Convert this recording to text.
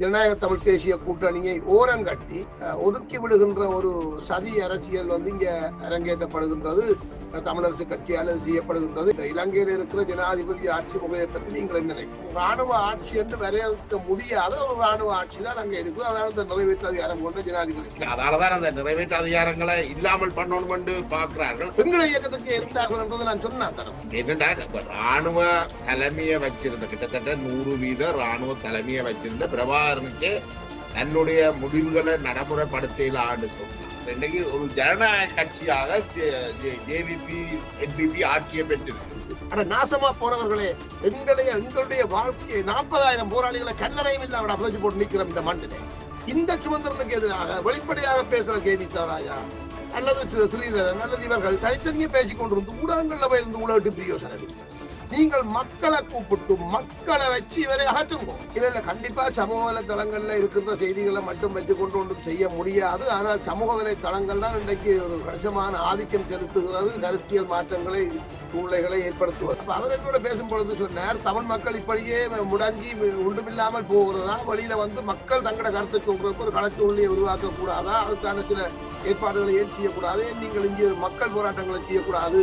ஜனநாயக தமிழ் தேசிய கூட்டணியை ஓரங்கட்டி ஒதுக்கி விடுகின்ற ஒரு சதி அரசியல் வந்து இங்க அரங்கேற்றப்படுகின்றது. தமிழரசு கட்சியால் செய்யப்படுகின்றது. இலங்கையில் இருக்கிற ஜனாதிபதி ஆட்சி முறையை பற்றி நீங்கள் என்ன நினைக்கிறீங்க? ராணுவ ஆட்சி என்று வரையறுக்க முடியாத ஒரு ராணுவ ஆட்சி தான் அங்க இருக்குது அதனால இந்த நிறைவேற்று அதிகாரம் கொண்ட ஜனாதிபதி. அதனாலதான் அந்த நிறைவேற்று அதிகாரங்களை இல்லாமல் பண்ணணும் என்று பார்க்கிறார்கள். பெண்கள் இயக்கத்துக்கு இருந்தார்கள் என்றதை நான் சொன்னேன் என்னடா ராணுவ தலைமையை வச்சிருந்த கிட்டத்தட்ட நூறு வீத ராணுவ தலைமையை வச்சிருந்த பிரபாகரனுக்கு தன்னுடைய முடிவுகளை நடைமுறைப்படுத்தலான்னு சொன்னார். இன்னைக்கு ஒரு ஜனநாயக கட்சியாக ஜேவிபி என்பிபி ஆட்சியை பெற்றிருக்கு ஆனா நாசமா போனவர்களே எங்களுடைய எங்களுடைய வாழ்க்கையை நாற்பதாயிரம் போராளிகளை கல்லறையும் இல்லாம புதைச்சு போட்டு நிக்கிறோம் இந்த மண்ணிலே. இந்த சுதந்திரத்துக்கு எதிராக வெளிப்படையாக பேசுற கேவி தாராயா அல்லது ஸ்ரீதரன் அல்லது இவர்கள் தனித்தனியே பேசிக்கொண்டிருந்து ஊடகங்கள்ல போயிருந்து உலகிட்டு பிரியோசனம் நீங்கள் மக்களை கூப்பிட்டு மக்களை வச்சு இவரை அகற்றுங்க. இதுல கண்டிப்பா சமூக வலைத்தளங்கள்ல இருக்கின்ற செய்திகளை மட்டும் வச்சு கொண்டு ஒன்றும் செய்ய முடியாது. ஆனால் சமூக வலைத்தளங்கள் தான் இன்றைக்கு ஒரு கணிசமான ஆதிக்கம் செலுத்துகிறது கருத்தியல் மாற்றங்களை சூழ்நிலைகளை ஏற்படுத்துவது. அப்ப அவர் என்னோட பேசும் பொழுது சொன்னார் தமிழ் மக்கள் இப்படியே முடங்கி ஒன்றுமில்லாமல் போகிறதா? வழியில் வந்து மக்கள் தங்களோட கருத்தை சொல்றதுக்கு ஒரு களச்சூழ்நிலையை உருவாக்க கூடாதா அதுக்கான சில ஏற்பாடுகளை ஏன் செய்யக்கூடாது? நீங்கள் இங்கே மக்கள் போராட்டங்களை செய்யக்கூடாது?